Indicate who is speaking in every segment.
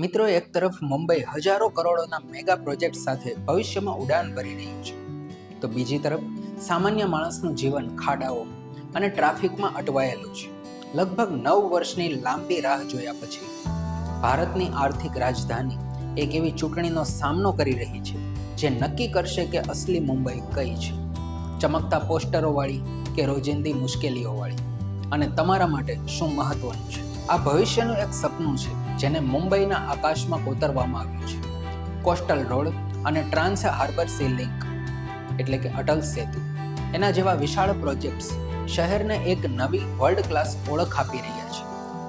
Speaker 1: મિત્રો, એક તરફ મુંબઈ હજારો કરોડોના મેગા પ્રોજેક્ટ સાથે ભવિષ્યમાં ઉડાન ભરી રહ્યું છે. તો બીજી તરફ, સામાન્ય માણસનું જીવન ખાડાઓ અને ટ્રાફિકમાં અટવાયેલું છે. લગભગ નવ વર્ષની લાંબી રાહ જોયા પછી, ભારતની આર્થિક રાજધાની એક એવી ચૂંટણીનો સામનો કરી રહી છે, જે નક્કી કરશે કે અસલી મુંબઈ કઈ છે. ચમકતા પોસ્ટરોવાળી કે રોજિંદી મુશ્કેલીઓવાળી અને તમારા માટે શું મહત્વનું છે? આ ભવિષ્યનું એક સપનું છે, જેને મુંબઈના આકાશમાં કોતરવામાં આવ્યું છે. કોસ્ટલ રોડ અને ટ્રાન્સ હાર્બર સી લિંક, એટલે કે અટલ સેતુ. એના જેવા વિશાળ પ્રોજેક્ટ્સ શહેરને એક નવી વર્લ્ડ ક્લાસ ઓળખ આપી રહ્યા છે.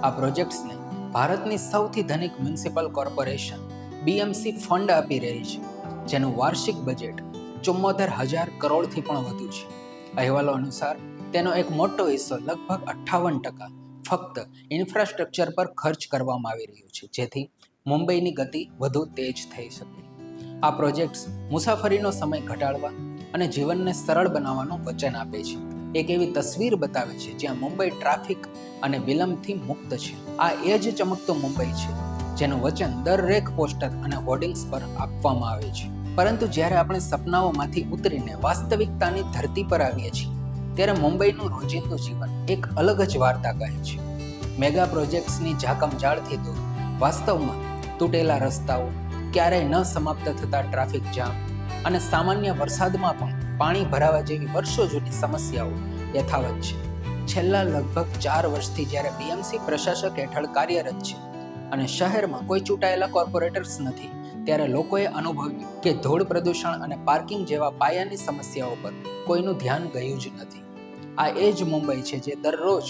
Speaker 1: આ પ્રોજેક્ટ્સને ભારતની સૌથી ધનિક મ્યુનિસિપલ કોર્પોરેશન બીએમસી ફંડ આપી રહી છે, જેનું વાર્ષિક બજેટ ચુમ્મોતેર હજાર કરોડથી પણ વધુ છે. અહેવાલો અનુસાર, તેનો એક મોટો હિસ્સો લગભગ અઠ્ઠાવન ટકા ફક્ત ઇન્ફ્રાસ્ટ્રક્ચર પર ખર્ચ કરવામાં આવી રહ્યું છે, જેથી મુંબઈની ગતિ વધુ તેજ થઈ શકે. આ પ્રોજેક્ટ્સ મુસાફરીનો સમય ઘટાડવા અને જીવનને સરળ બનાવવાનું વચન આપે છે. એક એવી તસવીર બતાવે છે જ્યાં મુંબઈ ટ્રાફિક અને વિલંબથી મુક્ત છે. આ એ જ ચમકતો મુંબઈ છે, જેનું વચન દરેક પોસ્ટર અને હોર્ડિંગ્સ પર આપવામાં આવે છે. પરંતુ જ્યારે આપણે સપનાઓમાંથી ઉતરીને વાસ્તવિકતાની ધરતી પર આવીએ છીએ ત્યારે મુંબઈનું રોજિંદુ જીવન એક અલગ જ વાર્તા કહે છે. મેગા પ્રોજેક્ટ્સની ઝાકમઝાળથી દૂર, વાસ્તવમાં તૂટેલા રસ્તાઓ, ક્યારેય ન સમાપ્ત થતા ટ્રાફિક જામ અને સામાન્ય વરસાદમાં પણ પાણી ભરાવા જેવી વર્ષો જૂની સમસ્યાઓ યથાવત છે. છેલ્લા લગભગ ચાર વર્ષથી જ્યારે બીએમસી પ્રશાસક હેઠળ કાર્યરત છે અને શહેરમાં કોઈ ચૂંટાયેલા કોર્પોરેટર્સ નથી, ત્યારે લોકોએ અનુભવ્યું કે ધૂળ પ્રદૂષણ અને પાર્કિંગ જેવા પાયાની સમસ્યાઓ પર કોઈનું ધ્યાન ગયું જ નથી. આ એ જ મુંબઈ છે જે દરરોજ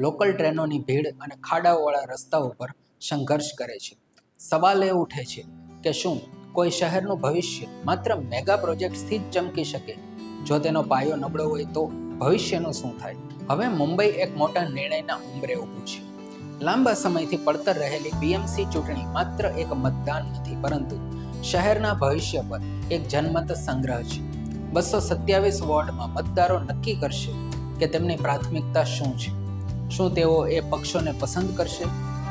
Speaker 1: લોકલ ટ્રેનોની ભીડ અને ખાડાઓવાળા રસ્તાઓ પર સંઘર્ષ કરે છે. સવાલ એ ઉઠે છે કે શું કોઈ શહેરનું ભવિષ્ય માત્ર મેગા પ્રોજેક્ટ્સથી જ ચમકી શકે? જો તેનો પાયો નબળો હોય તો ભવિષ્યનું શું થાય? હવે મુંબઈ એક મોટા નિર્ણયના ઉંબરે ઊભું છે. લાંબા સમયથી પડતર રહેલી બીએમસી ચૂંટણી માત્ર એક મતદાન નથી, પરંતુ શહેરના ભવિષ્ય પર એક જનમત સંગ્રહ છે. બસો સત્યાવીસ વોર્ડમાં મતદારો નક્કી કરશે કે તેમની પ્રાથમિકતા શું છે. શું તેઓ એ પક્ષોને પસંદ કરશે,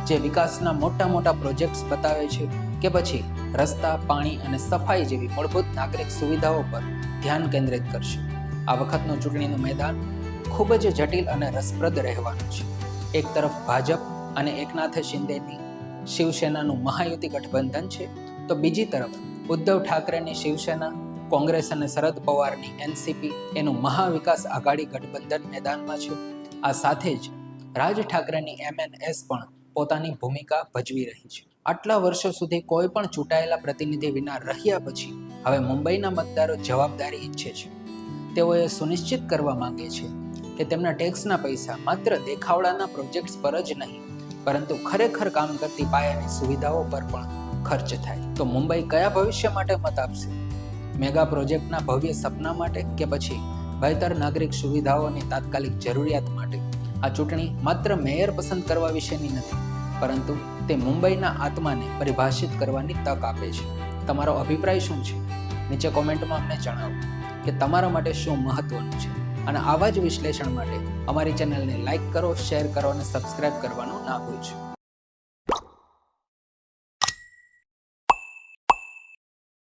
Speaker 1: જે વિકાસના મોટા મોટા પ્રોજેક્ટ્સ બતાવે છે કે પછી રસ્તા, પાણી અને સફાઈ જેવી મૂળભૂત નાગરિક સુવિધાઓ પર ધ્યાન કેન્દ્રિત કરશે. આ વખતનું ચૂંટણીનું મેદાન ખૂબ જ જટિલ અને રસપ્રદ રહેવાનું છે. એક તરફ ભાજપ અને એકનાથ શિંદેની શિવસેનાનું મહાયુતિ ગઠબંધન છે, તો બીજી તરફ ઉદ્ધવ ઠાકરેની શિવસેના કોંગ્રેસ અને શરદ પવારની એનસીપી એનું મહાવિકાસ આઘાડી ગઠબંધન મેદાનમાં છે. આ સાથે જ રાજ ઠાકરેની એમએનએસ પણ પોતાની ભૂમિકા ભજવી રહી છે. આટલા વર્ષો સુધી કોઈ પણ ચૂંટાયેલા પ્રતિનિધિ વિના રહ્યા પછી હવે મુંબઈના મતદારો જવાબદારી ઈચ્છે છે. તેઓ એ સુનિશ્ચિત કરવા માંગે છે કે તેમના ટેક્સના પૈસા માત્ર દેખાવડાના પ્રોજેક્ટ્સ પર જ નહીં, પરંતુ ખરેખર કામ કરતી પાયાની સુવિધાઓ પર પણ ખર્ચ થાય. તો મુંબઈ કયા ભવિષ્ય માટે મત આપશે? મેગા પ્રોજેક્ટના ભવ્ય સપના માટે કે પછી બહેતર નાગરિક સુવિધાઓની તાત્કાલિક જરૂરિયાત માટે? આ ચૂંટણી માત્ર મેયર પસંદ કરવા વિશેની નથી, પરંતુ તે મુંબઈના આત્માને પરિભાષિત કરવાની તક આપે છે. તમારો અભિપ્રાય શું છે? નીચે કોમેન્ટમાં અમને જણાવો કે તમારા માટે શું મહત્વનું છે? અને આવા જ વિશ્લેષણ માટે અમારી ચેનલને લાઇક કરો, શેર કરો અને સબસ્ક્રાઇબ કરવાનું ના ભૂલશો.